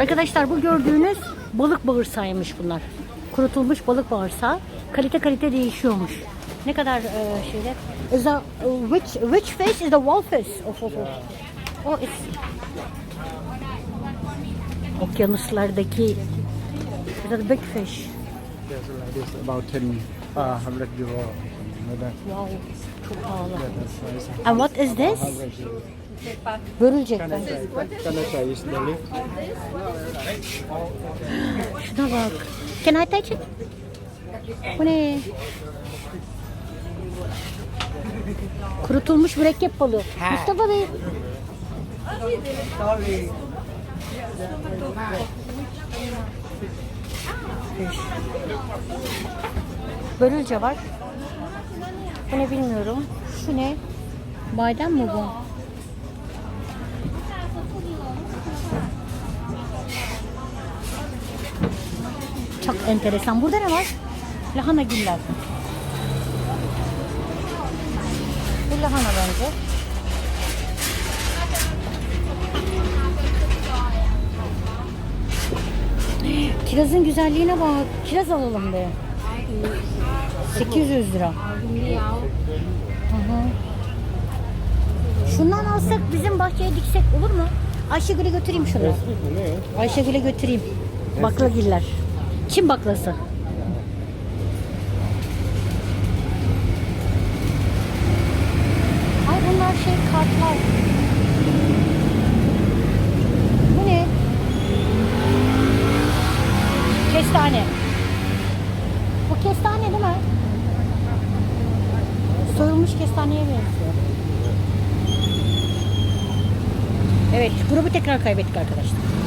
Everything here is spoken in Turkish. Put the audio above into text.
Arkadaşlar bu gördüğünüz balık bağırsağıymış bunlar. Kurutulmuş balık bağırsağı. Kalite kalite değişiyormuş. Ne kadar e, şeyler? Is the, which, which fish is the walfish? Of, of, of. Oh, it's... Okyanuslardaki is the big fish. Yes, like this, about 10, uh, 100 euro. That. Wow, çok pahalı. And what is this? 100 euro. Börülcek. Can I try? Can I try this the leaf? Şuna bak. Can I touch it? Bu ne? Kurutulmuş mürekkep balığı. Mustafa Bey. Börülce var. Bu ne bilmiyorum. Şu ne? Badem mi bu? Çok enteresan. Burada ne var? Lahana güller. Bu lahana bence. Kirazın güzelliğine bak. Kiraz alalım be. 800 lira. Hı. Şundan alsak bizim bahçeye diksek olur mu? Ayşegül'e götüreyim şunu. Ayşegül'e götüreyim. Baklagiller. Çin baklası. Ay bunlar şey kartlar. Bu ne? Kestane. Bu kestane değil mi? Soyulmuş kestaneye benziyor. Evet, grubu tekrar kaybettik arkadaşlar.